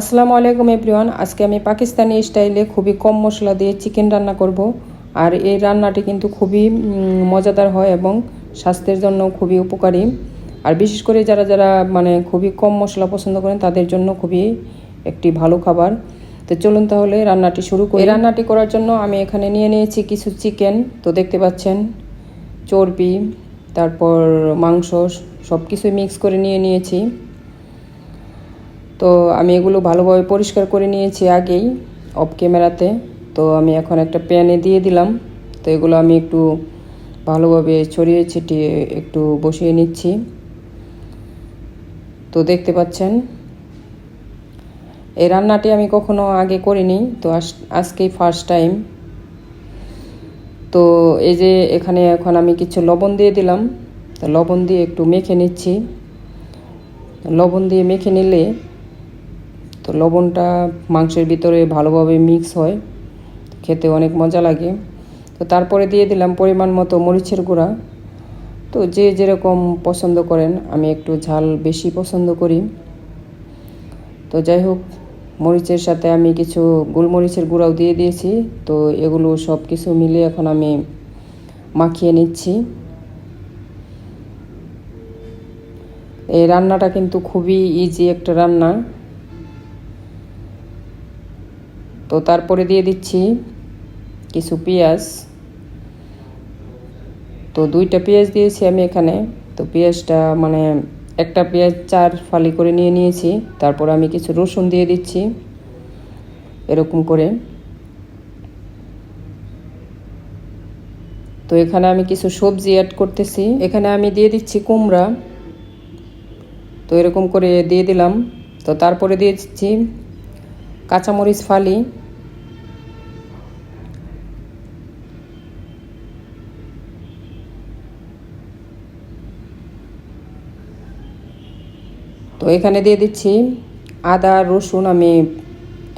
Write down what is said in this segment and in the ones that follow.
আসসালামু আলাইকুম এভরিওয়ান। আজকে আমি পাকিস্তানি স্টাইলে খুবই কম মশলা দিয়ে চিকেন রান্না করব। আর এই রান্নাটি কিন্তু খুবই মজাদার হয় এবং স্বাস্থ্যের জন্য খুবই উপকারী। আর বিশেষ করে যারা যারা মানে খুবই কম মশলা পছন্দ করেন, তাদের জন্য খুবই একটি ভালো খাবার। তো চলুন তাহলে রান্নাটি শুরু করি। রান্নাটি করার জন্য আমি এখানে নিয়ে নিয়েছি কিছু চিকেন। তো দেখতে পাচ্ছেন, চর্বি, তারপর মাংস সব কিছুই মিক্স করে নিয়ে নিয়েছি। তো আমি এগুলো ভালোভাবে পরিষ্কার করে নিয়েছি আগেই অফ ক্যামেরাতে তো আমি এখন একটা প্যানে দিয়ে দিলাম। তো এগুলো আমি একটু ভালোভাবে ছড়িয়ে ছিটিয়ে একটু বসিয়ে নিচ্ছি। তো দেখতে পাচ্ছেন, এই রান্নাটি আমি কখনো আগে করিনি, তো আজ- আজকেই ফার্স্ট টাইম তো এই যে এখানে এখন আমি কিছু লবণ দিয়ে দিলাম। তো লবণ দিয়ে একটু মেখে নিচ্ছি। লবণ দিয়ে মেখে নিলে তো লবণটা মাংসের ভিতরে ভালোভাবে মিক্স হয়, খেতে অনেক মজা লাগে। তো তারপরে দিয়ে দিলাম পরিমাণ মতো মরিচের গুঁড়া। তো যে যেরকম পছন্দ করেন, আমি একটু ঝাল বেশি পছন্দ করি। তো যাই হোক, মরিচের সাথে আমি কিছু গোলমরিচের গুঁড়াও দিয়ে দিয়েছি। তো এগুলো সব কিছু মিলে এখন আমি মাখিয়ে নিচ্ছি। এই রান্নাটা কিন্তু খুবই ইজি একটা রান্না। তো তারপরে দিয়ে দিচ্ছি কিছু পেঁয়াজ। তো দুইটা পেঁয়াজ দিয়েছি আমি এখানে। তো পেঁয়াজটা মানে একটা পেঁয়াজ চার ফালি করে নিয়ে নিয়েছি। তারপর আমি কিছু রসুন দিয়ে দিচ্ছি এরকম করে। তো এখানে আমি কিছু সবজি অ্যাড করতেছি। এখানে আমি দিয়ে দিচ্ছি কুমড়া। তো এরকম করে দিয়ে দিলাম। তো তারপরে দিয়ে দিচ্ছি কাঁচামরিচ ফালি। তো এখানে দিয়ে দিচ্ছি আদা, রসুন আমি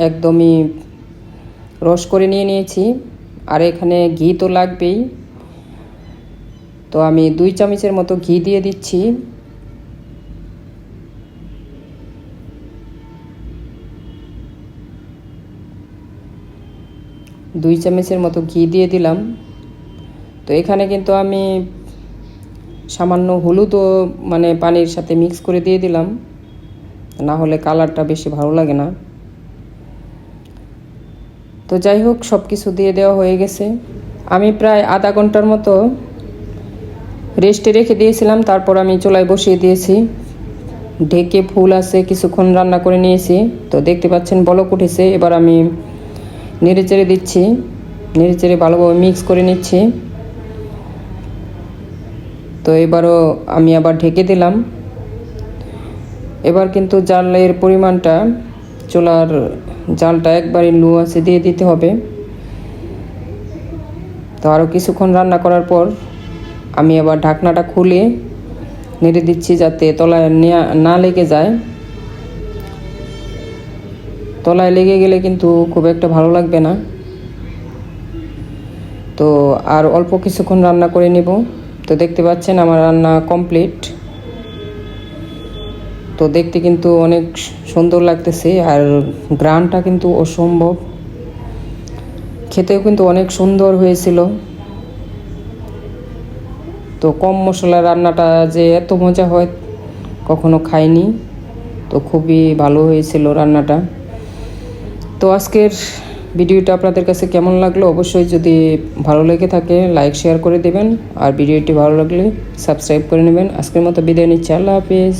একদমই রস করে নিয়ে নিয়েছি। আর এখানে ঘি তো লাগবেই। তো আমি দুই চামচের মতো ঘি দিয়ে দিচ্ছি। দুই চামচের মতো ঘি দিয়ে দিলাম। তো এখানে কিন্তু আমি সামান্য হলুদও মানে পানির সাথে মিক্স করে দিয়ে দিলাম। না হলে কালারটা বেশি ভালো লাগে না। তো যাই হোক সব কিছু দিয়ে দেওয়া হয়ে গেছে। আমি প্রায় আধা ঘণ্টার মতো রেস্টে রেখে দিয়েছিলাম, তারপর আমি চুলায় বসিয়ে দিয়েছি। ঢেকে ফুল আছে, কিছুক্ষণ রান্না করে নিয়েছি। তো দেখতে পাচ্ছেন, বলক উঠেছে। এবার আমি নেড়ে চেড়ে দিচ্ছি। নেড়ে চেড়ে ভালোভাবে মিক্স করে নিচ্ছি। তো এবারও আমি আবার ঢেকে দিলাম। এবার কিন্তু জালের পরিমাণটা চুলার জালটা একবারই লো আছে দিয়ে দিতে হবে। তো আরও কিছুক্ষণ রান্না করার পর আমি আবার ঢাকনাটা খুলে নেড়ে দিচ্ছি যাতে তলায় না লেগে যায়। তলায় লেগে গেলে কিন্তু খুব একটা ভালো লাগবে না। তো আর অল্প কিছুক্ষণ রান্না করে নেব। তো দেখতে পাচ্ছেন আমার রান্না কমপ্লিট। তো দেখতে কিন্তু অনেক সুন্দর লাগতেছে আর গ্রানটা কিন্তু অসম্ভব। খেতেও কিন্তু অনেক সুন্দর হয়েছিল। তো কম মশলা রান্নাটা যে এত মজা হয়, কখনো খাইনি। তো খুবই ভালো হয়েছিল রান্নাটা। তো আজকের ভিডিওটা আপনাদের কাছে কেমন লাগল অবশ্যই যদি ভালো লেগে থাকে, লাইক, শেয়ার করে দেবেন। আর ভিডিওটি ভালো লাগলে সাবস্ক্রাইব করে নেবেন। আজকের মতো বিদায় নিচ্ছি। আল্লাহ হাফিজ।